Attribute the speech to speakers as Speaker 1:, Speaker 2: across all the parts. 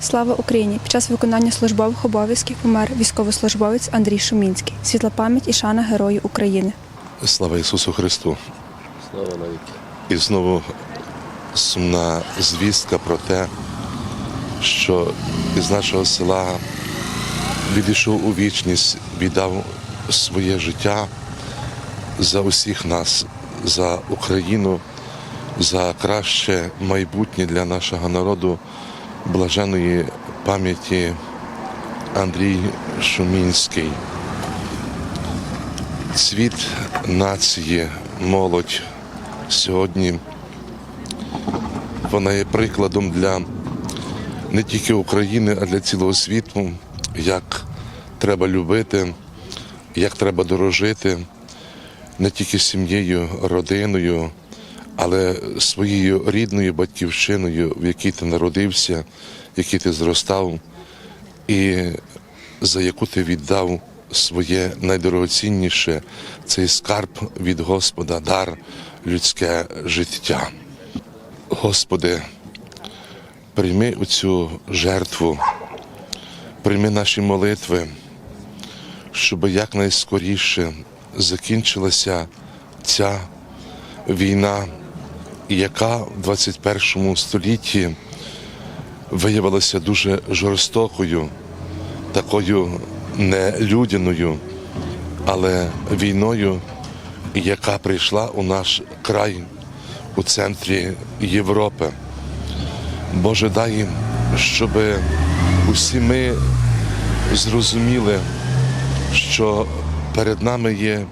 Speaker 1: Слава Україні! Під час виконання службових обов'язків помер військовослужбовець Андрій Шумінський. Світла пам'ять і шана Герою України.
Speaker 2: Слава Ісусу Христу!
Speaker 3: Слава навіки.
Speaker 2: І знову сумна звістка про те, що із нашого села відійшов у вічність, віддав своє життя за усіх нас, за Україну, за краще майбутнє для нашого народу, блаженої пам'яті Андрій Шумінський. Цвіт нації, молодь сьогодні вона є прикладом для не тільки України, а для цілого світу, як треба любити, як треба дорожити не тільки сім'єю, родиною, але своєю рідною батьківщиною, в якій ти народився, в якій ти зростав, і за яку ти віддав своє найдорогоцінніше цей скарб від Господа, дар людське життя. Господи, прийми оцю жертву, прийми наші молитви, щоб якнайскоріше закінчилася ця війна, яка в 21 столітті виявилася дуже жорстокою, такою нелюдяною, але війною, яка прийшла у наш край у центрі Європи. Боже, дай, щоб усі ми зрозуміли, що перед нами є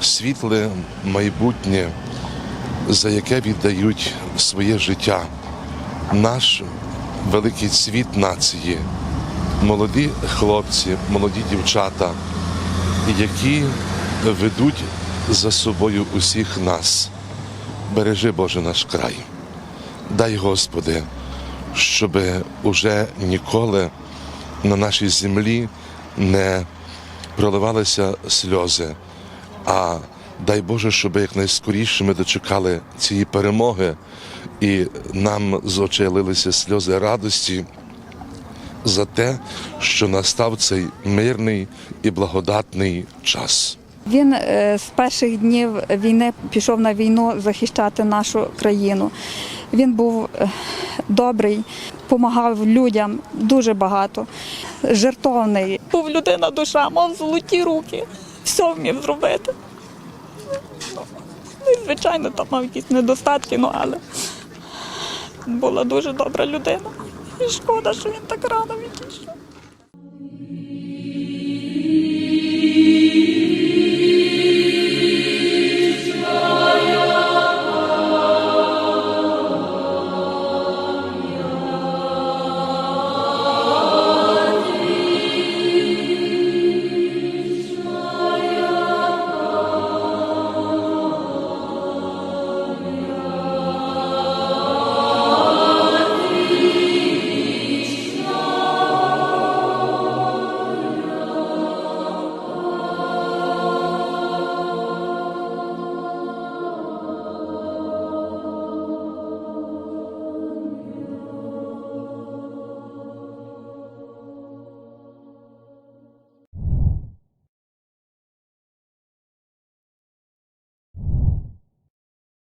Speaker 2: світле майбутнє, за яке віддають своє життя, наш великий світ нації, молоді хлопці, молоді дівчата, які ведуть за собою усіх нас. Бережи Боже наш край. Дай Господи, щоб уже ніколи на нашій землі не проливалися сльози, а дай Боже, щоб якнайскоріше ми дочекали цієї перемоги і нам з очей лилися сльози радості за те, що настав цей мирний і благодатний час.
Speaker 4: Він е, з перших днів війни пішов на війну захищати нашу країну. Він був е, добрий, допомагав людям дуже багато, жертовний. Був людина душа, мав золоті руки, все вмів зробити. Ну, звичайно, там мав якісь недостатки, ну але була дуже добра людина. І шкода, що він так рано відійшов.